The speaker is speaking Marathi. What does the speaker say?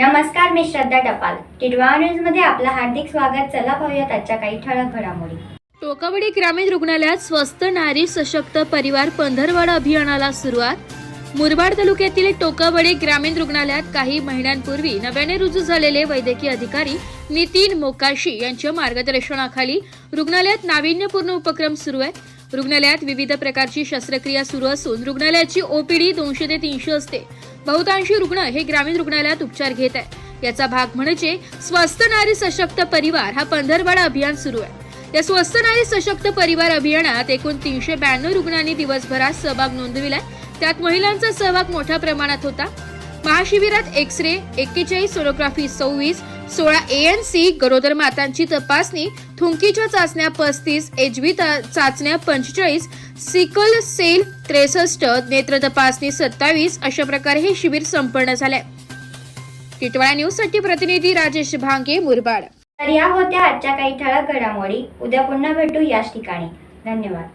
नमस्कार मी श्रद्धा टपाल. टिडवा न्यूजमध्ये आपलं हार्दिक स्वागत. चला पाहूयात आजच्या काही ठळक घडामोडी. टोकावडी ग्रामीण रुग्णालयात स्वस्त नारी सशक्त परिवार पंधरवाडा अभियानाला सुरुवात. मुरबाड तालुक्यातील टोकावडी ग्रामीण रुग्णालयात काही महिन्यांपूर्वी नव्याने रुजू झालेले वैद्यकीय अधिकारी नितीन मोकाशी यांच्या मार्गदर्शनाखाली रुग्णालयात नाविन्यपूर्ण उपक्रम सुरू आहेत. रुग्णालयात विविध प्रकारची शस्त्रक्रिया सुरू असून रुग्णालयाची ओपीडी दोनशे ते तीनशे असते. बहुतांशी रुग्ण हे ग्रामीण रुग्णालयात उपचार घेत आहेत. याचा भाग म्हणजे स्वस्त नारी सशक्त परिवार हा पंधरवाडा अभियान सुरू आहे. या स्वस्त नारी सशक्त परिवार अभियानात एकूण तीनशे ब्याण्णव रुग्णांनी दिवसभरात सहभाग नोंदविलाय. त्यात महिलांचा सहभाग मोठ्या प्रमाणात होता. महाशिबिरात एक्स रे एक्केचाळीस सोनोग्राफी सव्वीस सोळा ए एन सी गरोदर मातांची तपासणी थुंकीच्या चाचण्या पस्तीस एचबी चाचण्या पंचेचाळीस सिकल सेल त्रेसष्ट नेत्र तपासणी सत्तावीस अशा प्रकारे हे शिबिर संपन्न झालंय. टिटवाळा न्यूजसाठी प्रतिनिधी राजेश भांगे मुरबाड. तर या होत्या आजच्या काही ठळक घडामोडी. उद्या पुन्हा भेटू याच ठिकाणी. धन्यवाद.